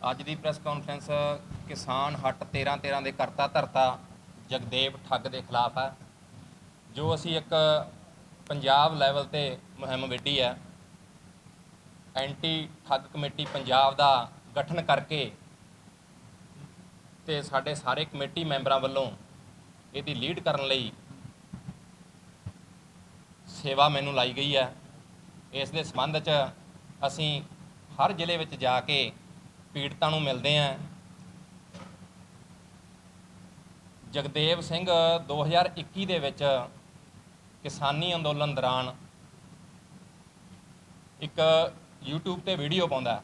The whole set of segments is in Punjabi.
ਅੱਜ ਦੀ ਪ੍ਰੈਸ ਕਾਨਫਰੰਸ ਕਿਸਾਨ ਹੱਟ 13 13 ਦੇ ਕਰਤਾ ਧਰਤਾ ਜਗਦੇਵ ਠੱਗ ਦੇ ਖਿਲਾਫ ਹੈ ਜੋ ਅਸੀਂ ਇੱਕ ਪੰਜਾਬ ਲੈਵਲ ਤੇ ਮੁਹਿੰਮ ਵਿੱਢੀ ਹੈ ਐਂਟੀ ਠੱਗ ਕਮੇਟੀ ਪੰਜਾਬ ਦਾ ਗਠਨ ਕਰਕੇ ਤੇ ਸਾਡੇ ਸਾਰੇ ਕਮੇਟੀ ਮੈਂਬਰਾਂ ਵੱਲੋਂ ਇਹਦੀ ਲੀਡ ਕਰਨ ਲਈ ਸੇਵਾ ਮੈਨੂੰ ਲਾਈ ਗਈ ਹੈ ਇਸ ਦੇ ਸੰਬੰਧ 'ਚ ਅਸੀਂ ਹਰ ਜ਼ਿਲ੍ਹੇ ਵਿੱਚ ਜਾ ਕੇ ਪੀੜਤਾਂ ਨੂੰ ਮਿਲਦੇ ਹਾਂ ਜਗਦੇਵ ਸਿੰਘ 2021 ਦੇ ਵਿੱਚ ਕਿਸਾਨੀ ਅੰਦੋਲਨ ਦੌਰਾਨ ਇੱਕ YouTube ਤੇ ਵੀਡੀਓ ਪਾਉਂਦਾ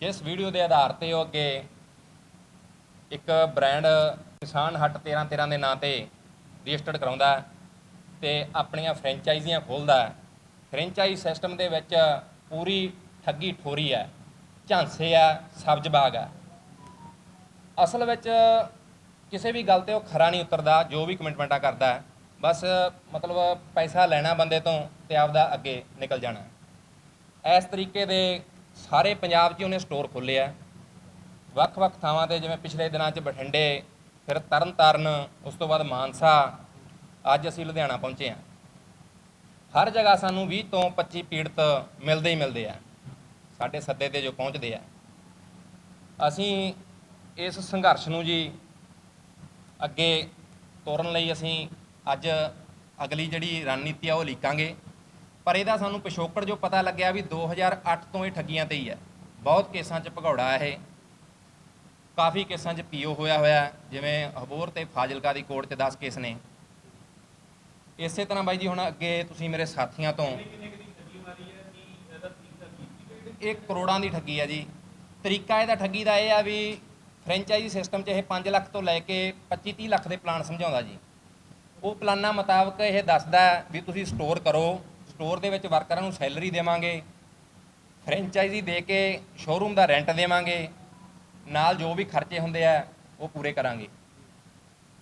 ਜਿਸ ਵੀਡੀਓ ਦੇ ਆਧਾਰ ਤੇ ਉਹ ਅੱਗੇ ਇੱਕ ਬ੍ਰਾਂਡ ਕਿਸਾਨ ਹੱਟ 13 13 ਦੇ ਨਾਂ ਤੇ ਰਜਿਸਟਰਡ ਕਰਾਉਂਦਾ ਹੈ ਤੇ ਆਪਣੀਆਂ ਫਰੈਂਚਾਈਜ਼ੀਆਂ ਖੋਲਦਾ ਫਰੈਂਚਾਈਜ਼ ਸਿਸਟਮ ਦੇ ਵਿੱਚ ਪੂਰੀ ਠੱਗੀ ਠੋਰੀ ਹੈ। ਝਾਂਸੇ ਆ, ਸਬਜ਼ ਬਾਗ ਹੈ ਅਸਲ ਵਿੱਚ ਕਿਸੇ ਵੀ ਗੱਲ ਤੇ ਉਹ ਖਰਾ ਨਹੀਂ ਉਤਰਦਾ, ਜੋ ਵੀ ਕਮਿਟਮੈਂਟਾਂ ਕਰਦਾ ਹੈ। ਬਸ ਮਤਲਬ ਪੈਸਾ ਲੈਣਾ ਬੰਦੇ ਤੋਂ ਤੇ ਆਪਦਾ ਅੱਗੇ ਨਿਕਲ ਜਾਣਾ। ਇਸ ਤਰੀਕੇ ਦੇ ਸਾਰੇ ਪੰਜਾਬ 'ਚ ਉਹਨੇ ਸਟੋਰ ਖੋਲ੍ਹੇ ਆ। ਵੱਖ-ਵੱਖ ਥਾਵਾਂ ਤੇ ਜਿਵੇਂ ਪਿਛਲੇ ਦਿਨਾਂ 'ਚ ਬਠਿੰਡੇ, ਫਿਰ ਤਰਨਤਾਰਨ, ਉਸ ਤੋਂ ਬਾਅਦ ਮਾਨਸਾ, ਅੱਜ ਅਸੀਂ ਲੁਧਿਆਣਾ ਪਹੁੰਚੇ ਹਾਂ। ਹਰ ਜਗ੍ਹਾ ਸਾਨੂੰ 20 ਤੋਂ 25 ਪੀੜਤ ਮਿਲਦੇ ਹੀ ਮਿਲਦੇ ਆ। ਸਾਡੇ ਸੱਦੇ ਤੇ ਜੋ ਪਹੁੰਚਦੇ ਆ। ਅਸੀਂ ਇਸ ਸੰਘਰਸ਼ ਨੂੰ ਜੀ ਅੱਗੇ ਤੋਰਨ ਲਈ ਅਸੀਂ ਅੱਜ ਅਗਲੀ ਜਿਹੜੀ ਰਣਨੀਤੀ ਆ ਉਹ ਲੀਕਾਂਗੇ ਪਰ ਇਹਦਾ ਸਾਨੂੰ ਪਿਛੋਕੜ ਜੋ ਪਤਾ ਲੱਗਿਆ ਵੀ 2008 ਤੋਂ ਇਹ ਠੱਗੀਆਂ ਤੇ ਹੀ ਹੈ ਬਹੁਤ ਕੇਸਾਂ 'ਚ ਭਗੌੜਾ ਇਹ। ਕਾਫੀ ਕੇਸਾਂ 'ਚ ਪੀਓ ਹੋਇਆ ਹੋਇਆ, ਜਿਵੇਂ ਹਬੋਰ ਤੇ ਫਾਜ਼ਿਲਕਾ ਦੀ ਕੋਰਟ 'ਚ 10 ਕੇਸ ਨੇ। ਇਸੇ ਤਰ੍ਹਾਂ ਬਾਈ ਜੀ ਹੁਣ ਅੱਗੇ ਤੁਸੀਂ ਮੇਰੇ ਸਾਥੀਆਂ ਤੋਂ ਇਹ ਕਰੋੜਾਂ ਦੀ ਠੱਗੀ ਹੈ ਜੀ। ਤਰੀਕਾ ਇਹਦਾ ਠੱਗੀ ਦਾ ਇਹ ਆ ਵੀ ਫਰੈਂਚਾਈਜ਼ੀ ਸਿਸਟਮ 'ਚ ਇਹ 5 ਲੱਖ ਤੋਂ ਲੈ ਕੇ 25 30 ਲੱਖ ਦੇ ਪਲਾਨ ਸਮਝਾਉਂਦਾ ਜੀ। ਉਹ ਪਲਾਨਾਂ ਮੁਤਾਬਕ ਇਹ ਦੱਸਦਾ ਵੀ ਤੁਸੀਂ ਸਟੋਰ ਕਰੋ ਸਟੋਰ ਦੇ ਵਿੱਚ ਵਰਕਰਾਂ ਨੂੰ ਸੈਲਰੀ ਦੇਵਾਂਗੇ ਫਰੈਂਚਾਈਜ਼ੀ ਦੇ ਕੇ ਸ਼ੋਰੂਮ ਦਾ ਰੈਂਟ ਦੇਵਾਂਗੇ, ਨਾਲ ਜੋ ਵੀ ਖਰਚੇ ਹੁੰਦੇ ਆ, ਉਹ ਪੂਰੇ ਕਰਾਂਗੇ।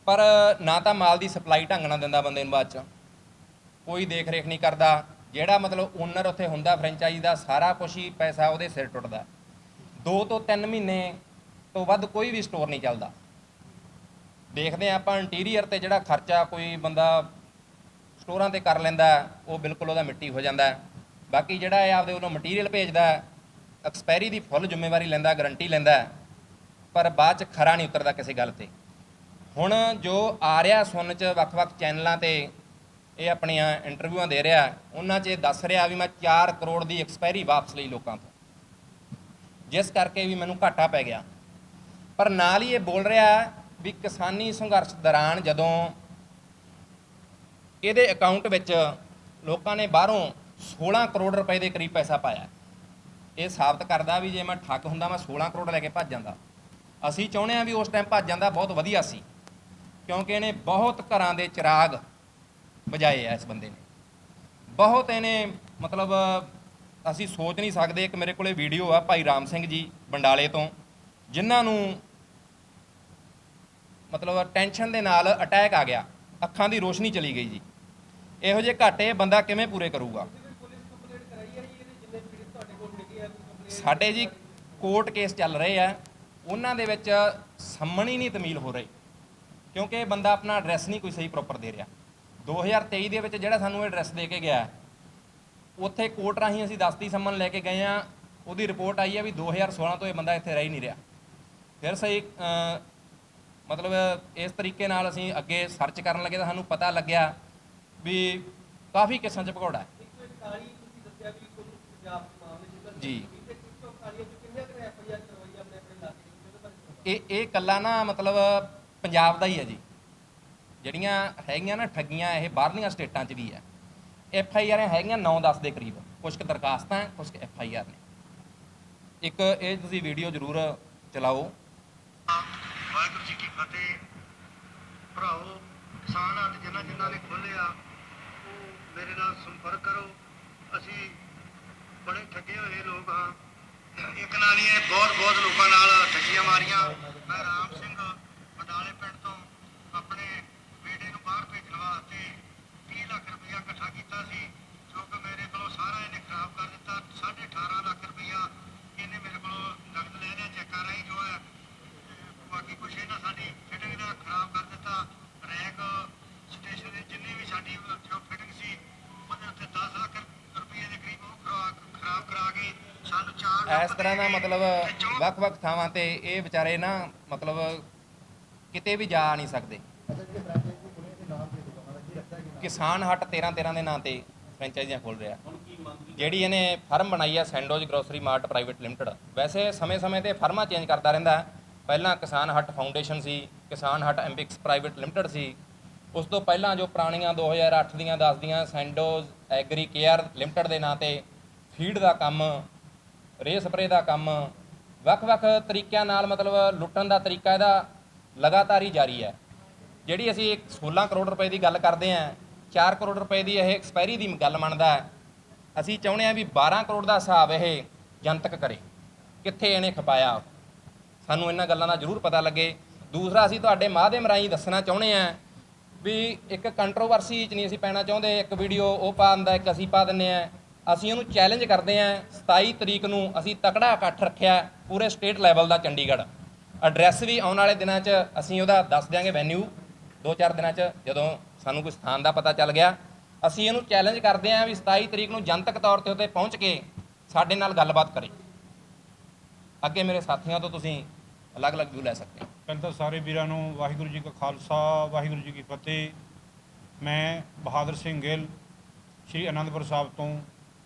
ਪਰ ਨਾ ਤਾਂ ਮਾਲ ਦੀ ਸਪਲਾਈ ਢੰਗ ਨਾਲ ਦਿੰਦਾ ਬੰਦੇ ਨੂੰ ਬਾਅਦ ਚ। ਕੋਈ ਦੇਖ ਰੇਖ ਨਹੀਂ ਕਰਦਾ। ਜਿਹੜਾ ਮਤਲਬ ਓਨਰ ਉੱਥੇ ਹੁੰਦਾ ਫਰੈਂਚਾਈਜ਼ ਦਾ, ਸਾਰਾ ਕੁਝ ਹੀ ਪੈਸਾ ਉਹਦੇ ਸਿਰ ਟੁੱਟਦਾ। 2 ਤੋਂ 3 ਮਹੀਨੇ ਤੋਂ ਵੱਧ ਕੋਈ ਵੀ ਸਟੋਰ ਨਹੀਂ ਚੱਲਦਾ। ਦੇਖਦੇ ਹਾਂ ਆਪਾਂ ਇੰਟੀਰੀਅਰ ਤੇ ਜਿਹੜਾ ਖਰਚਾ ਕੋਈ ਬੰਦਾ ਸਟੋਰਾਂ ਤੇ ਕਰ ਲੈਂਦਾ, ਉਹ ਬਿਲਕੁਲ ਉਹਦਾ ਮਿੱਟੀ ਹੋ ਜਾਂਦਾ। ਬਾਕੀ ਜਿਹੜਾ ਹੈ ਆਪਦੇ ਵੱਲੋਂ ਮਟੀਰੀਅਲ ਭੇਜਦਾ ਐਕਸਪਾਇਰੀ ਦੀ ਫੁੱਲ ਜ਼ਿੰਮੇਵਾਰੀ ਲੈਂਦਾ ਗਾਰੰਟੀ ਲੈਂਦਾ, ਪਰ ਬਾਅਦ ਚ ਖਰਾ ਨਹੀਂ ਉਤਰਦਾ ਕਿਸੇ ਗੱਲ ਤੇ। ਹੁਣ ਜੋ ਆ ਰਿਹਾ ਸੁਣ ਚ ਵੱਖ-ਵੱਖ ਚੈਨਲਾਂ ਤੇ ਇਹ ਆਪਣੀਆਂ ਇੰਟਰਵਿਊਆਂ ਦੇ ਰਿਹਾ, ਉਹਨਾਂ 'ਚ ਇਹ ਦੱਸ ਰਿਹਾ ਵੀ ਮੈਂ 4 ਕਰੋੜ ਦੀ ਐਕਸਪਾਇਰੀ ਵਾਪਸ ਲਈ ਲੋਕਾਂ ਤੋਂ। ਜਿਸ ਕਰਕੇ ਵੀ ਮੈਨੂੰ ਘਾਟਾ ਪੈ ਗਿਆ। ਪਰ ਨਾਲ ਹੀ ਇਹ ਬੋਲ ਰਿਹਾ ਵੀ ਕਿਸਾਨੀ ਸੰਘਰਸ਼ ਦੌਰਾਨ ਜਦੋਂ ਇਹਦੇ ਅਕਾਊਂਟ ਵਿੱਚ ਲੋਕਾਂ ਨੇ ਬਾਹਰੋਂ 16 ਕਰੋੜ ਰੁਪਏ ਦੇ ਕਰੀਬ ਪੈਸਾ ਪਾਇਆ। ਇਹ ਸਾਬਤ ਕਰਦਾ ਵੀ ਜੇ ਮੈਂ ਠੱਗ ਹੁੰਦਾ, ਮੈਂ 16 ਕਰੋੜ ਲੈ ਕੇ ਭੱਜ ਜਾਂਦਾ। ਅਸੀਂ ਚਾਹੁੰਦੇ ਹਾਂ ਵੀ ਉਸ ਟਾਈਮ ਭੱਜ ਜਾਂਦਾ, ਬਹੁਤ ਵਧੀਆ ਸੀ। ਕਿਉਂਕਿ ਇਹਨੇ ਬਹੁਤ ਘਰਾਂ ਦੇ ਚਿਰਾਗ ਬੁਝਾਏ ਆ ਇਸ ਬੰਦੇ ਨੇ। ਬਹੁਤ ਇਹਨੇ ਮਤਲਬ ਅਸੀਂ ਸੋਚ ਨਹੀਂ ਸਕਦੇ, ਇੱਕ ਮੇਰੇ ਕੋਲੇ ਵੀਡੀਓ ਆ ਭਾਈ ਰਾਮ ਸਿੰਘ ਜੀ ਬੰਡਾਲੇ ਤੋਂ, ਜਿਨ੍ਹਾਂ ਨੂੰ ਮਤਲਬ ਟੈਨਸ਼ਨ ਦੇ ਨਾਲ ਅਟੈਕ ਆ ਗਿਆ। ਅੱਖਾਂ ਦੀ ਰੋਸ਼ਨੀ ਚਲੀ ਗਈ ਜੀ। ਇਹੋ ਜਿਹੇ ਘਾਟੇ ਬੰਦਾ ਕਿਵੇਂ ਪੂਰੇ ਕਰੂਗਾ? ਸਾਡੇ ਜੀ ਕੋਰਟ ਕੇਸ ਚੱਲ ਰਹੇ ਆ, ਉਹਨਾਂ ਦੇ ਵਿੱਚ ਸੰਮਣ ਹੀ ਨਹੀਂ ਤਮੀਲ ਹੋ ਰਹੀ, ਕਿਉਂਕਿ ਬੰਦਾ ਆਪਣਾ ਐਡਰੈਸ ਨਹੀਂ ਕੋਈ ਸਹੀ ਪ੍ਰੋਪਰ ਦੇ ਰਿਹਾ। 2023 ਦੇ ਵਿੱਚ ਜਿਹੜਾ ਸਾਨੂੰ ਐਡਰੈਸ ਦੇ ਕੇ ਗਿਆ ਉੱਥੇ ਕੋਰਟ ਰਾਹੀਂ ਅਸੀਂ ਦਸਤੀ ਸੰਮਨ ਲੈ ਕੇ ਗਏ ਆ ਉਹਦੀ ਰਿਪੋਰਟ ਆਈ ਹੈ ਵੀ 2016 ਤੋਂ ਇਹ ਬੰਦਾ ਇੱਥੇ ਰਹਿ ਹੀ ਨਹੀਂ ਰਿਹਾ। ਫਿਰ ਸਹੀ ਮਤਲਬ ਇਸ ਤਰੀਕੇ ਨਾਲ ਅਸੀਂ ਅੱਗੇ ਸਰਚ ਕਰਨ ਲੱਗੇ ਤਾਂ ਸਾਨੂੰ ਪਤਾ ਲੱਗਿਆ ਵੀ ਕਾਫੀ ਕਿਸਾਂ 'ਚ ਭਗੌੜਾ ਹੈ। ਜੀ। ਇਹ ਇਹ ਕੱਲਾ ਨਾ ਮਤਲਬ ਪੰਜਾਬ ਦਾ ਹੀ ਹੈ ਜੀ। ਜਿਹੜੀਆਂ ਹੈਗੀਆਂ ਨਾ, ਠੱਗੀਆਂ ਇਹ ਬਾਹਰਲੀਆਂ ਸਟੇਟਾਂ 'ਚ ਵੀ ਹੈ। ਐਫ ਆਈ ਆਰ ਹੈਗੀਆਂ 9-10 ਦੇ ਕਰੀਬ। ਕੁਝ ਕੁ ਦਰਖਾਸਤਾਂ ਕੁਝ ਕੁ ਐਫ ਆਈ ਆਰ ਨੇ। ਇੱਕ ਇਹ ਤੁਸੀਂ ਵੀਡੀਓ ਜ਼ਰੂਰ ਚਲਾਓ। ਵਾਹਿਗੁਰੂ ਜੀ ਕੀ ਫਤਿਹ। ਭਰਾਓ ਕਿਸਾਨ ਅੱਜ ਜਿਨ੍ਹਾਂ ਜਿਨ੍ਹਾਂ ਨੇ ਖੋਲ੍ਹਿਆ, ਉਹ ਮੇਰੇ ਨਾਲ ਸੰਪਰਕ ਕਰੋ। ਅਸੀਂ ਬੜੇ ਠੱਗੇ ਹੋਏ ਲੋਕ ਹਾਂ। ਇੱਕ ਨਾਲ ਹੀ ਬਹੁਤ ਬਹੁਤ ਲੋਕਾਂ ਨਾਲ ਠੱਗੀਆਂ ਮਾਰੀਆਂ। ਮੈਂ ਰਾਮ ਸਿੰਘ ਬਡਾਲੇ ਲੱਖ ਵੀ ਸਾਡੀ ਸੀ ਉਹਦੇ ਉੱਤੇ 10 ਲੱਖ ਰੁਪਏ ਦੇ ਕਰੀਬ ਖਰਾਬ ਕਰਾ ਕੇ ਸਾਨੂੰ ਇਸ ਤਰ੍ਹਾਂ ਦਾ ਮਤਲਬ ਵੱਖ-ਵੱਖ ਥਾਵਾਂ ਤੇ ਇਹ ਵਿਚਾਰੇ ਨਾ ਮਤਲਬ ਕਿਤੇ ਵੀ ਜਾ ਨਹੀਂ ਸਕਦੇ। ਕਿਸਾਨ ਹੱਟ 13 13 ਦੇ ਨਾਂ ਤੇ ਫਰੈਂਚਾਈਜ਼ੀਆਂ ਖੋਲ ਰਿਹਾ। ਜਿਹੜੀ ਇਹਨੇ ਫਰਮ ਬਣਾਈ ਹੈ Sandoz grocery mart private limited. ਵੈਸੇ ਸਮੇਂ-ਸਮੇਂ ਤੇ ਫਰਮਾਂ ਚੇਂਜ ਕਰਦਾ ਰਹਿੰਦਾ। ਪਹਿਲਾਂ ਕਿਸਾਨ ਹੱਟ ਫਾਊਂਡੇਸ਼ਨ ਸੀ, ਕਿਸਾਨ ਹੱਟ ਐਮਪਿਕਸ ਪ੍ਰਾਈਵੇਟ ਲਿਮਟਿਡ ਸੀ। ਉਸ ਤੋਂ ਪਹਿਲਾਂ ਜੋ ਪੁਰਾਣੀਆਂ 2008 ਦੀਆਂ 10 ਦੀਆਂ ਸੈਂਡੋਜ ਐਗਰੀ ਕੇਅਰ ਲਿਮਟਿਡ ਦੇ ਨਾਂ ਤੇ ਫੀਡ ਦਾ ਕੰਮ ਰੇ ਸਪਰੇ ਦਾ ਕੰਮ, ਵੱਖ-ਵੱਖ ਤਰੀਕਿਆਂ ਨਾਲ ਮਤਲਬ ਲੁੱਟਣ ਦਾ ਤਰੀਕਾ ਇਹਦਾ ਲਗਾਤਾਰ ਹੀ ਜਾਰੀ ਹੈ। ਜਿਹੜੀ ਅਸੀਂ ਇੱਕ 16 ਕਰੋੜ ਰੁਪਏ ਦੀ ਗੱਲ ਕਰਦੇ ਆਂ 4 ਕਰੋੜ ਰੁਪਏ ਦੀ ਇਹ ਐਕਸਪਾਇਰੀ ਦੀ ਗੱਲ ਮੰਨਦਾ ਹੈ। ਅਸੀਂ ਚਾਹੁੰਦੇ ਹਾਂ ਵੀ 12 ਕਰੋੜ ਦਾ ਹਿਸਾਬ ਇਹ ਜਨਤਕ ਕਰੇ। ਕਿੱਥੇ ਇਹਨੇ ਖਪਾਇਆ? ਸਾਨੂੰ ਇਹਨਾਂ ਗੱਲਾਂ ਦਾ ਜ਼ਰੂਰ ਪਤਾ ਲੱਗੇ। ਦੂਸਰਾ, ਅਸੀਂ ਤੁਹਾਡੇ ਮਾਧਿਅਮ ਰਾਹੀਂ ਦੱਸਣਾ ਚਾਹੁੰਦੇ ਹਾਂ ਵੀ ਇੱਕ ਕੰਟਰੋਵਰਸੀ 'ਚ ਨਹੀਂ ਅਸੀਂ ਪੈਣਾ ਚਾਹੁੰਦੇ। ਇੱਕ ਵੀਡੀਓ ਉਹ ਪਾ ਦਿੰਦਾ, ਇੱਕ ਅਸੀਂ ਪਾ ਦਿੰਨੇ ਆ ਅਸੀਂ ਉਹਨੂੰ ਚੈਲੰਜ ਕਰਦੇ ਹਾਂ। 27 ਤਰੀਕ ਨੂੰ ਅਸੀਂ ਤਕੜਾ ਇਕੱਠ ਰੱਖਿਆ ਪੂਰੇ ਸਟੇਟ ਲੈਵਲ ਦਾ ਚੰਡੀਗੜ੍ਹ। ਐਡਰੈਸ ਵੀ ਆਉਣ ਵਾਲੇ ਦਿਨਾਂ 'ਚ ਅਸੀਂ ਉਹਦਾ ਦੱਸ ਦਿਆਂਗੇ ਵੈਨਿਊ ਦੋ ਚਾਰ ਦਿਨਾਂ 'ਚ ਜਦੋਂ ਸਾਨੂੰ ਕੋਈ ਸਥਾਨ ਦਾ ਪਤਾ ਚੱਲ ਗਿਆ। ਅਸੀਂ ਇਹਨੂੰ ਚੈਲੰਜ ਕਰਦੇ ਹਾਂ ਵੀ 27 ਤਰੀਕ ਨੂੰ ਜਨਤਕ ਤੌਰ ਤੇ ਉੱਤੇ ਪਹੁੰਚ ਕੇ ਸਾਡੇ ਨਾਲ ਗੱਲਬਾਤ ਕਰੇ। ਅੱਗੇ ਮੇਰੇ ਸਾਥੀਆਂ ਤੋਂ ਤੁਸੀਂ ਅਲੱਗ-ਅਲੱਗ ਵਿਊ ਲੈ ਸਕਦੇ ਹੋ। ਪਹਿਲਾਂ ਤਾਂ ਸਾਰੇ ਵੀਰਾਂ ਨੂੰ ਵਾਹਿਗੁਰੂ ਜੀ ਕਾ ਖਾਲਸਾ, ਵਾਹਿਗੁਰੂ ਜੀ ਕੀ ਫਤਿਹ। ਮੈਂ ਬਹਾਦਰ ਸਿੰਘ ਗਿੱਲ, ਸ਼੍ਰੀ ਅਨੰਦਪੁਰ ਸਾਹਿਬ ਤੋਂ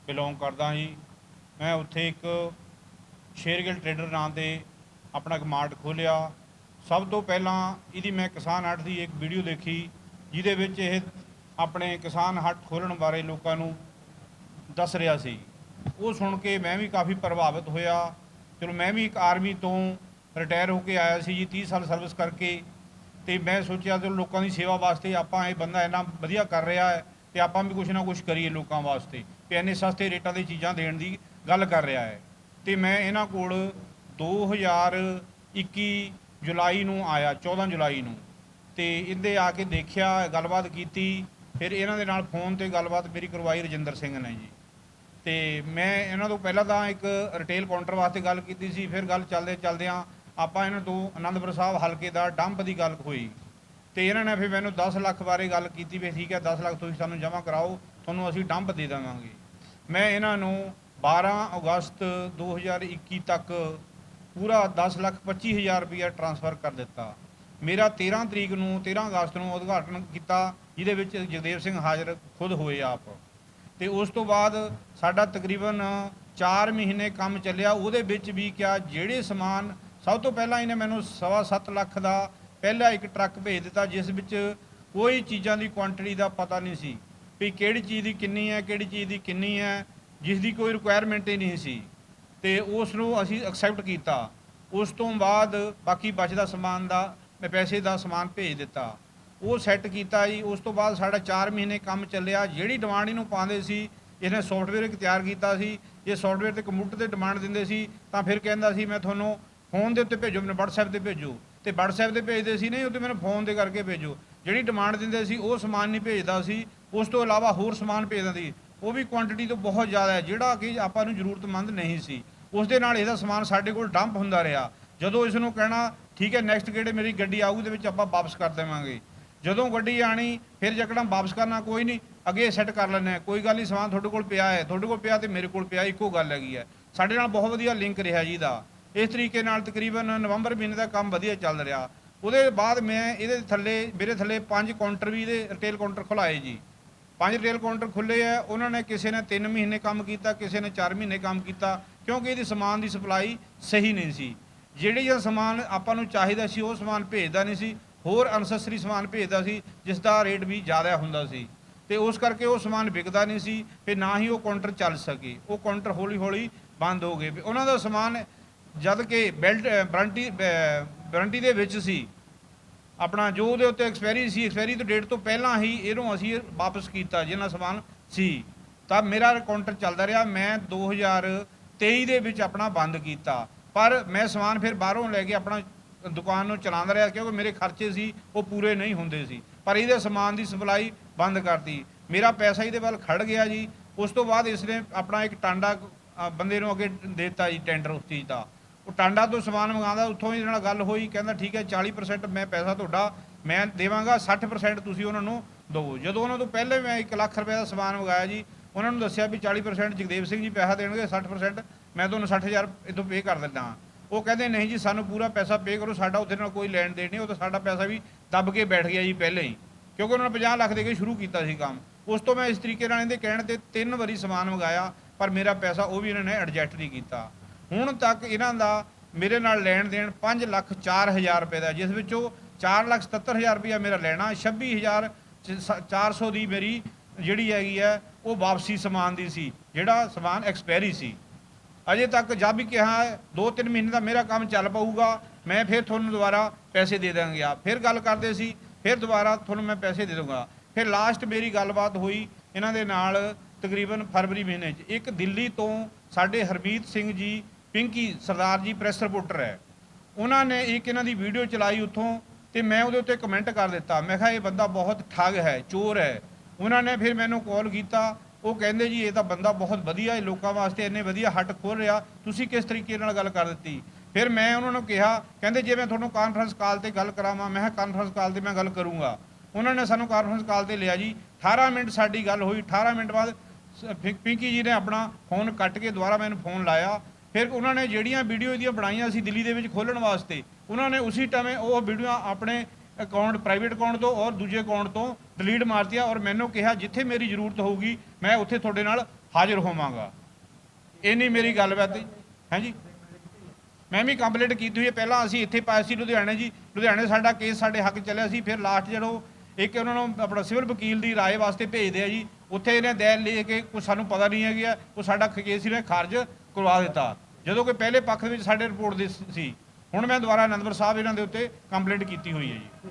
ਬਿਲੋਂਗ ਕਰਦਾ ਜੀ। ਮੈਂ ਉੱਥੇ ਇੱਕ ਸ਼ੇਰਗਿੱਲ ਟਰੇਡਰ ਨਾਂ ਤੇ ਆਪਣਾ ਇੱਕ ਮਾਰਟ ਖੋਲ੍ਹਿਆ। ਸਭ ਤੋਂ ਪਹਿਲਾਂ ਇਹਦੀ ਮੈਂ ਕਿਸਾਨ ਹੱਟ ਦੀ ਇੱਕ ਵੀਡੀਓ ਦੇਖੀ। ਜਿਹਦੇ ਵਿੱਚ ਇਹ ਆਪਣੇ ਕਿਸਾਨ ਹੱਟ ਖੋਲ੍ਹਣ ਬਾਰੇ ਲੋਕਾਂ ਨੂੰ ਦੱਸ ਰਿਹਾ ਸੀ। ਉਹ ਸੁਣ ਕੇ ਮੈਂ ਵੀ ਕਾਫੀ ਪ੍ਰਭਾਵਿਤ ਹੋਇਆ। ਚਲੋ ਮੈਂ ਵੀ ਇੱਕ ਆਰਮੀ ਤੋਂ ਰਿਟਾਇਰ ਹੋ ਕੇ ਆਇਆ ਸੀ ਜੀ 30 ਸਾਲ ਸਰਵਿਸ ਕਰਕੇ। ਤੇ ਮੈਂ ਸੋਚਿਆ ਚਲੋ ਲੋਕਾਂ ਦੀ ਸੇਵਾ ਵਾਸਤੇ ਆਪਾਂ ਇਹ ਬੰਦਾ ਇੰਨਾ ਵਧੀਆ ਕਰ ਰਿਹਾ ਹੈ ਤੇ ਆਪਾਂ ਵੀ ਕੁਝ ਨਾ ਕੁਝ ਕਰੀਏ ਲੋਕਾਂ ਵਾਸਤੇ। ਤੇ ਇੰਨੇ ਸਸਤੇ ਰੇਟਾਂ ਦੇ ਚੀਜ਼ਾਂ ਦੇਣ ਦੀ ਗੱਲ ਕਰ ਰਿਹਾ ਹੈ। ਤੇ ਮੈਂ ਇਹਨਾਂ ਕੋਲ 2021 ਜੁਲਾਈ ਨੂੰ ਆਇਆ 14 ਜੁਲਾਈ ਨੂੰ। ਤੇ ਇਹਦੇ ਆ ਕੇ ਦੇਖਿਆ, ਗੱਲਬਾਤ ਕੀਤੀ, ਫਿਰ ਇਹਨਾਂ ਦੇ ਨਾਲ ਫੋਨ ਤੇ ਗੱਲਬਾਤ ਮੇਰੀ ਕਰਵਾਈ ਰਜਿੰਦਰ ਸਿੰਘ ਨੇ ਜੀ। ਤੇ ਮੈਂ ਇਹਨਾਂ ਤੋਂ ਪਹਿਲਾਂ ਤਾਂ ਇੱਕ ਰਿਟੇਲ ਕਾਊਂਟਰ ਵਾਸਤੇ ਗੱਲ ਕੀਤੀ ਸੀ, ਫਿਰ ਗੱਲ ਚੱਲਦੇ ਚੱਲਦਿਆਂ ਆਪਾਂ ਇਹਨਾਂ ਤੋਂ ਆਨੰਦਪੁਰ ਸਾਹਿਬ ਹਲਕੇ ਦਾ ਡੰਪ ਦੀ ਗੱਲ ਹੋਈ ਤੇ ਇਹਨਾਂ ਨੇ ਫਿਰ ਮੈਨੂੰ 10 ਲੱਖ ਬਾਰੇ ਗੱਲ ਕੀਤੀ ਵੀ ਠੀਕ ਹੈ 10 ਲੱਖ ਤੁਸੀਂ ਸਾਨੂੰ ਜਮ੍ਹਾਂ ਕਰਾਓ, ਤੁਹਾਨੂੰ ਅਸੀਂ ਡੰਪ ਦੇ ਦੇਵਾਂਗੇ। ਮੈਂ ਇਹਨਾਂ ਨੂੰ 12 ਅਗਸਤ 2021 ਤੱਕ ਪੂਰਾ 10 ਲੱਖ 25 ਹਜ਼ਾਰ ਰੁਪਇਆ ਟ੍ਰਾਂਸਫਰ ਕਰ ਦਿੱਤਾ। ਮੇਰਾ 13 ਤਰੀਕ ਨੂੰ 13 ਅਗਸਤ ਨੂੰ ਉਦਘਾਟਨ ਕੀਤਾ, ਜਿਹਦੇ ਵਿੱਚ ਜਗਦੇਵ ਸਿੰਘ ਹਾਜ਼ਰ ਖੁਦ ਹੋਏ ਆਪ। ਤੇ ਉਸ ਤੋਂ ਬਾਅਦ ਸਾਡਾ ਤਕਰੀਬਨ 4 ਮਹੀਨੇ ਕੰਮ ਚੱਲਿਆ। ਉਹਦੇ ਵਿੱਚ ਵੀ ਕਿਆ ਜਿਹੜੇ ਸਮਾਨ, ਸਭ ਤੋਂ ਪਹਿਲਾਂ ਇਹਨੇ ਮੈਨੂੰ ਸਵਾ ਸੱਤ ਲੱਖ ਦਾ ਪਹਿਲਾ ਇੱਕ ਟਰੱਕ ਭੇਜ ਦਿੱਤਾ, ਜਿਸ ਵਿੱਚ ਕੋਈ ਚੀਜ਼ਾਂ ਦੀ ਕੁਆਂਟੀਟੀ ਦਾ ਪਤਾ ਨਹੀਂ ਸੀ ਵੀ ਕਿਹੜੀ ਚੀਜ਼ ਦੀ ਕਿੰਨੀ ਹੈ, ਕਿਹੜੀ ਚੀਜ਼ ਦੀ ਕਿੰਨੀ ਹੈ, ਜਿਸ ਦੀ ਕੋਈ ਰਿਕੁਆਇਰਮੈਂਟ ਹੀ ਨਹੀਂ ਸੀ। ਤੇ ਉਸ ਨੂੰ ਅਸੀਂ ਐਕਸੈਪਟ ਕੀਤਾ। ਉਸ ਤੋਂ ਬਾਅਦ ਬਾਕੀ ਬਚਦਾ ਸਮਾਨ ਦਾ ਮੈਂ ਪੈਸੇ ਦਾ ਸਮਾਨ ਭੇਜ ਦਿੱਤਾ। ਉਹ ਸੈੱਟ ਕੀਤਾ ਜੀ। ਉਸ ਤੋਂ ਬਾਅਦ ਸਾਡਾ 4 ਮਹੀਨੇ ਕੰਮ ਚੱਲਿਆ। ਜਿਹੜੀ ਡਿਮਾਂਡ ਇਹਨੂੰ ਪਾਉਂਦੇ ਸੀ, ਇਹਨੇ ਸੌਫਟਵੇਅਰ ਇੱਕ ਤਿਆਰ ਕੀਤਾ ਸੀ। ਜੇ ਸੌਫਟਵੇਅਰ ਤੇ ਕੰਪਿਊਟਰ ਤੇ ਡਿਮਾਂਡ ਦਿੰਦੇ ਸੀ, ਤਾਂ ਫਿਰ ਕਹਿੰਦਾ ਸੀ, ਮੈਂ ਤੁਹਾਨੂੰ ਫੋਨ ਦੇ ਉੱਤੇ ਭੇਜੋ, ਮੈਨੂੰ WhatsApp ਤੇ ਭੇਜੋ। ਤੇ WhatsApp ਤੇ ਭੇਜਦੇ ਸੀ, ਨਹੀਂ, ਉਹ ਤੇ ਮੈਨੂੰ ਫੋਨ ਤੇ ਕਰਕੇ ਭੇਜੋ। ਜਿਹੜੀ ਡਿਮਾਂਡ ਦਿੰਦੇ ਸੀ, ਉਹ ਸਮਾਨ ਨਹੀਂ ਭੇਜਦਾ ਸੀ। ਉਸ ਤੋਂ ਇਲਾਵਾ ਹੋਰ ਸਮਾਨ ਭੇਜਦਾ ਸੀ। ਉਹ ਵੀ ਕੁਆਂਟੀਟੀ ਤੋਂ ਬਹੁਤ ਜ਼ਿਆਦਾ ਹੈ। ਜਿਹੜਾ ਕਿ ਆਪਾਂ ਨੂੰ ਜ਼ਰੂਰਤਮੰਦ ਨਹੀਂ ਸੀ। ਉਸ ਦੇ ਨਾਲ ਇਹਦਾ ਸਮਾਨ ਸਾਡੇ ਕੋਲ ਡੰਪ ਹੁੰਦਾ ਰਿਹਾ। ਜਦੋਂ ਇਸ ਨੂੰ ਕਹਿਣਾ ਠੀਕ ਹੈ ਨੈਕਸਟ ਗੇੜੇ ਮੇਰੀ ਗੱਡੀ ਆਊਗੀ ਦੇ ਵਿੱਚ ਆਪਾਂ ਵਾਪਸ ਕਰ ਦੇਵਾਂਗੇ। ਜਦੋਂ ਗੱਡੀ ਆਣੀ, ਫਿਰ ਜਕੜਮ ਵਾਪਸ ਕਰਨਾ, ਕੋਈ ਨਹੀਂ, ਅੱਗੇ ਸੈੱਟ ਕਰ ਲੈਣਾ ਕੋਈ ਗੱਲ ਨਹੀਂ, ਸਮਾਨ ਤੁਹਾਡੇ ਕੋਲ ਪਿਆ ਹੈ। ਤੁਹਾਡੇ ਕੋਲ ਪਿਆ ਤੇ ਮੇਰੇ ਕੋਲ ਪਿਆ, ਇੱਕੋ ਗੱਲ ਹੈਗੀ ਹੈ। ਸਾਡੇ ਨਾਲ ਬਹੁਤ ਵਧੀਆ ਲਿੰਕ ਰਿਹਾ ਜੀ ਦਾ। ਇਸ ਤਰੀਕੇ ਨਾਲ ਤਕਰੀਬਨ ਨਵੰਬਰ ਮਹੀਨੇ ਦਾ ਕੰਮ ਵਧੀਆ ਚੱਲ ਰਿਹਾ। ਉਹਦੇ ਬਾਅਦ ਮੈਂ ਇਹਦੇ ਥੱਲੇ, ਮੇਰੇ ਥੱਲੇ ਪੰਜ ਕਾਊਂਟਰ ਵੀ ਇਹਦੇ ਰਿਟੇਲ ਕਾਊਂਟਰ ਖੁਲਾਏ ਜੀ। ਪੰਜ ਰਿਟੇਲ ਕਾਊਂਟਰ ਖੁੱਲੇ ਆ ਉਹਨਾਂ ਨੇ ਕਿਸੇ ਨੇ 3 ਮਹੀਨੇ ਕੰਮ ਕੀਤਾ, ਕਿਸੇ ਨੇ 4 ਮਹੀਨੇ ਕੰਮ ਕੀਤਾ, ਕਿਉਂਕਿ ਇਹਦੀ ਸਮਾਨ ਦੀ ਸਪਲਾਈ ਸਹੀ ਨਹੀਂ ਸੀ। ਜਿਹੜੀ ਜਿਹੜਾ ਸਮਾਨ ਆਪਾਂ ਨੂੰ ਚਾਹੀਦਾ ਸੀ, ਉਹ ਸਮਾਨ ਭੇਜਦਾ ਨਹੀਂ ਸੀ। ਹੋਰ ਅਨਸੈਸਰੀ ਸਮਾਨ ਭੇਜਦਾ ਸੀ ਜਿਸ ਦਾ ਰੇਟ ਵੀ ਜ਼ਿਆਦਾ ਹੁੰਦਾ ਸੀ। ਤੇ ਉਸ ਕਰਕੇ ਉਹ ਸਮਾਨ ਵਿਕਦਾ ਨਹੀਂ ਸੀ ਤੇ ਨਾ ਹੀ ਉਹ ਕਾਊਂਟਰ ਚੱਲ ਸਕੇ। ਉਹ ਕਾਊਂਟਰ ਹੌਲੀ ਹੌਲੀ ਬੰਦ ਹੋ ਗਏ। ਉਹਨਾਂ ਦਾ ਸਮਾਨ ਜਦ ਕਿ ਬੈਲਟ ਵਾਰੰਟੀ ਵਾਰੰਟੀ ਦੇ ਵਿੱਚ ਸੀ। ਆਪਣਾ ਜੋ ਉਹਦੇ ਉੱਤੇ ਐਕਸਪਾਇਰੀ ਸੀ, ਐਕਸਪਾਇਰੀ ਤੋਂ ਡੇਟ ਤੋਂ ਪਹਿਲਾਂ ਹੀ ਇਹਨੂੰ ਅਸੀਂ ਵਾਪਸ ਕੀਤਾ, ਜਿਹਨਾਂ ਸਮਾਨ ਸੀ। ਤਾਂ ਮੇਰਾ ਕਾਊਂਟਰ ਚੱਲਦਾ ਰਿਹਾ। ਮੈਂ 2023 ਦੇ ਵਿੱਚ ਆਪਣਾ ਬੰਦ ਕੀਤਾ। ਪਰ ਮੈਂ ਸਮਾਨ ਫਿਰ ਬਾਹਰੋਂ ਲੈ ਕੇ ਆਪਣਾ ਦੁਕਾਨ ਨੂੰ ਚਲਾਉਂਦਾ ਰਿਹਾ ਕਿਉਂਕਿ ਮੇਰੇ ਖਰਚੇ ਸੀ, ਉਹ ਪੂਰੇ ਨਹੀਂ ਹੁੰਦੇ ਸੀ। ਪਰ ਇਹਦੇ ਸਮਾਨ ਦੀ ਸਪਲਾਈ ਬੰਦ ਕਰਤੀ। ਮੇਰਾ ਪੈਸਾ ਇਹਦੇ ਵੱਲ ਖੜ ਗਿਆ ਜੀ। ਉਸ ਤੋਂ ਬਾਅਦ ਇਸਨੇ ਆਪਣਾ ਇੱਕ ਟਾਂਡਾ ਬੰਦੇ ਨੂੰ ਅੱਗੇ ਦੇ ਦਿੱਤਾ ਜੀ ਟੈਂਡਰ ਉਸ ਚੀਜ਼ ਦਾ। ਉਹ ਟਾਂਡਾ ਤੋਂ ਸਮਾਨ ਮੰਗਾਉਂਦਾ, ਉੱਥੋਂ ਇਹਦੇ ਨਾਲ ਗੱਲ ਹੋਈ, ਕਹਿੰਦਾ ਠੀਕ ਹੈ 40% ਮੈਂ ਪੈਸਾ ਤੁਹਾਡਾ, ਮੈਂ ਦੇਵਾਂਗਾ 60% ਤੁਸੀਂ ਉਹਨਾਂ ਨੂੰ ਦਿਓ ਜਦੋਂ ਉਹਨਾਂ ਤੋਂ ਪਹਿਲੇ ਮੈਂ 1 ਲੱਖ ਰੁਪਏ ਦਾ ਸਮਾਨ ਮੰਗਾਇਆ ਜੀ, ਉਹਨਾਂ ਨੂੰ ਦੱਸਿਆ ਵੀ 40% ਜਗਦੇਵ ਸਿੰਘ ਜੀ ਪੈਸਾ ਦੇਣਗੇ 60% ਮੈਂ ਤੁਹਾਨੂੰ 60000 ਇਦੋਂ ਪੇ ਕਰ ਦਿੰਦਾ ਉਹ ਕਹਿੰਦੇ, ਨਹੀਂ ਜੀ, ਸਾਨੂੰ ਪੂਰਾ ਪੈਸਾ ਪੇ ਕਰੋ, ਸਾਡਾ ਉਹਦੇ ਨਾਲ ਕੋਈ ਲੈਣ ਦੇਣ ਨਹੀਂ, ਉਹ ਤਾਂ ਸਾਡਾ ਪੈਸਾ ਵੀ ਦੱਬ ਕੇ ਬੈਠ ਗਿਆ ਜੀ ਪਹਿਲਾਂ ਹੀ। ਕਿਉਂਕਿ ਉਹਨਾਂ ਨੇ 50 ਲੱਖ ਦੇ ਕੇ ਸ਼ੁਰੂ ਕੀਤਾ ਸੀ ਕੰਮ। ਉਸ ਤੋਂ ਮੈਂ ਇਸ ਤਰੀਕੇ ਨਾਲ ਇਹਦੇ ਕਹਿਣ ਤੇ ਤਿੰਨ ਵਾਰੀ ਸਮਾਨ ਮੰਗਾਇਆ, ਪਰ ਮੇਰਾ ਪੈਸਾ ਉਹ ਵੀ ਇਹਨਾਂ ਨੇ ਐਡਜਸਟ ਨਹੀਂ ਕੀਤਾ। ਹੁਣ ਤੱਕ ਇਹਨਾਂ ਦਾ ਮੇਰੇ ਨਾਲ ਲੈਣ ਦੇਣ 5 ਲੱਖ 4000 ਰੁਪਏ ਦਾ ਜਿਸ ਵਿੱਚੋਂ 4 ਲੱਖ 77000 ਰੁਪਇਆ ਮੇਰਾ ਲੈਣਾ 26000 400 ਦੀ ਮੇਰੀ ਜਿਹੜੀ ਹੈਗੀ ਹੈ, ਉਹ ਵਾਪਸੀ ਸਮਾਨ ਦੀ ਸੀ, ਜਿਹੜਾ ਸਮਾਨ ਐਕਸਪਾਇਰੀ ਸੀ। ਅਜੇ ਤੱਕ ਜਦ ਵੀ ਕਿਹਾ ਹੈ 2-3 ਮਹੀਨੇ ਦਾ ਮੇਰਾ ਕੰਮ ਚੱਲ ਪਊਗਾ, ਮੈਂ ਫਿਰ ਤੁਹਾਨੂੰ ਦੁਬਾਰਾ ਪੈਸੇ ਦੇ ਦਾਂਗਾ ਫਿਰ ਗੱਲ ਕਰਦੇ ਸੀ, ਫਿਰ ਦੁਬਾਰਾ ਤੁਹਾਨੂੰ ਮੈਂ ਪੈਸੇ ਦੇ ਦੂੰਗਾ ਫਿਰ ਲਾਸਟ ਮੇਰੀ ਗੱਲਬਾਤ ਹੋਈ ਇਹਨਾਂ ਦੇ ਨਾਲ ਤਕਰੀਬਨ ਫਰਵਰੀ ਮਹੀਨੇ 'ਚ। ਇੱਕ ਦਿੱਲੀ ਤੋਂ ਸਾਡੇ ਹਰਮੀਤ ਸਿੰਘ ਜੀ, ਪਿੰਕੀ, ਸਰਦਾਰ ਜੀ ਪ੍ਰੈਸ ਰਿਪੋਰਟਰ ਹੈ। ਉਹਨਾਂ ਨੇ ਇੱਕ ਇਹਨਾਂ ਦੀ ਵੀਡੀਓ ਚਲਾਈ ਉੱਥੋਂ ਤੇ ਮੈਂ ਉਹਦੇ ਉੱਤੇ ਕਮੈਂਟ ਕਰ ਦਿੱਤਾ। ਮੈਂ ਕਿਹਾ, ਇਹ ਬੰਦਾ ਬਹੁਤ ਠੱਗ ਹੈ, ਚੋਰ ਹੈ। ਉਹਨਾਂ ਨੇ ਫਿਰ ਮੈਨੂੰ ਕਾਲ ਕੀਤਾ। ਉਹ ਕਹਿੰਦੇ ਜੀ, ਇਹ ਤਾਂ ਬੰਦਾ ਬਹੁਤ ਵਧੀਆ ਹੈ, ਲੋਕਾਂ ਵਾਸਤੇ ਇੰਨੇ ਵਧੀਆ ਹੱਟ ਖੋਲ ਰਿਹਾ। ਤੁਸੀਂ ਕਿਸ ਤਰੀਕੇ ਨਾਲ ਗੱਲ ਕਰ ਦਿੱਤੀ? ਫਿਰ ਮੈਂ ਉਹਨਾਂ ਨੂੰ ਕਿਹਾ, ਕਹਿੰਦੇ ਜੇ ਮੈਂ ਤੁਹਾਨੂੰ ਕਾਨਫਰੰਸ ਕਾਲ ਤੇ ਗੱਲ ਕਰਾਵਾਂ, ਮੈਂ ਕਿਹਾ ਕਾਨਫਰੰਸ ਕਾਲ ਤੇ ਮੈਂ ਗੱਲ ਕਰੂੰਗਾ। ਉਹਨਾਂ ਨੇ ਸਾਨੂੰ ਕਾਨਫਰੰਸ ਕਾਲ ਤੇ ਲਿਆ ਜੀ। 18 ਮਿੰਟ ਸਾਡੀ ਗੱਲ ਹੋਈ। 18 ਮਿੰਟ ਬਾਅਦ ਸ- ਪਿੰਕੀ ਜੀ ਨੇ ਆਪਣਾ ਫੋਨ ਕੱਟ ਕੇ ਦੁਬਾਰਾ ਮੈਨੂੰ ਫੋਨ ਲਾਇਆ। ਫਿਰ ਉਹਨਾਂ ਨੇ ਜਿਹੜੀਆਂ ਵੀਡੀਓ ਇਹਦੀਆਂ ਬਣਾਈਆਂ ਸੀ ਦਿੱਲੀ ਦੇ ਵਿੱਚ ਖੋਲਣ ਵਾਸਤੇ, ਉਹਨਾਂ ਨੇ ਉਸੇ ਟਾਈਮ ਉਹ ਵੀਡੀਓ ਆਪਣੇ ਅਕਾਊਂਟ ਪ੍ਰਾਈਵੇਟ ਅਕਾਊਂਟ ਤੋਂ ਔਰ ਦੂਜੇ ਅਕਾਊਂਟ ਤੋਂ ਡਿਲੀਟ ਮਾਰਤੀਆਂ ਔਰ ਮੈਨੂੰ ਕਿਹਾ, ਜਿੱਥੇ ਮੇਰੀ ਜ਼ਰੂਰਤ ਹੋਊਗੀ, ਮੈਂ ਉੱਥੇ ਤੁਹਾਡੇ ਨਾਲ ਹਾਜ਼ਰ ਹੋਵਾਂਗਾ। ਇੰਨੀ ਮੇਰੀ ਗੱਲਬਾਤ ਹੈ ਹਾਂਜੀ ਮੈਂ ਵੀ ਕੰਪਲੀਟ ਕੀਤੀ ਹੋਈ ਹੈ। ਪਹਿਲਾਂ ਅਸੀਂ ਇੱਥੇ ਪਾਇਆ ਸੀ ਲੁਧਿਆਣੇ ਜੀ। ਲੁਧਿਆਣੇ ਸਾਡਾ ਕੇਸ ਸਾਡੇ ਹੱਕ ਚੱਲਿਆ ਸੀ। ਫਿਰ ਲਾਸਟ ਜਦੋਂ ਇੱਕ ਉਹਨਾਂ ਨੂੰ ਆਪਣਾ ਸਿਵਲ ਵਕੀਲ ਦੀ ਰਾਏ ਵਾਸਤੇ ਭੇਜਦੇ ਆ ਜੀ, ਉੱਥੇ ਇਹਨੇ ਦੈਲ ਲੈ ਕੇ ਕੁਝ ਸਾਨੂੰ ਪਤਾ ਨਹੀਂ ਹੈਗਾ, ਉਹ ਸਾਡਾ ਕੇਸ ਇਹਨੇ ਖਾਰਜ ਕਰਵਾ ਦਿੱਤਾ। ਜਦੋਂ ਕਿ ਪਹਿਲੇ ਪੱਖ ਦੇ ਵਿੱਚ ਸਾਡੇ ਰਿਪੋਰਟ ਦੇ ਸੀ, ਹੁਣ ਮੈਂ ਦੁਬਾਰਾ ਅਨੰਦਪੁਰ ਸਾਹਿਬ ਇਹਨਾਂ ਦੇ ਉੱਤੇ ਕੰਪਲੇਂਟ ਕੀਤੀ ਹੋਈ ਹੈ ਜੀ।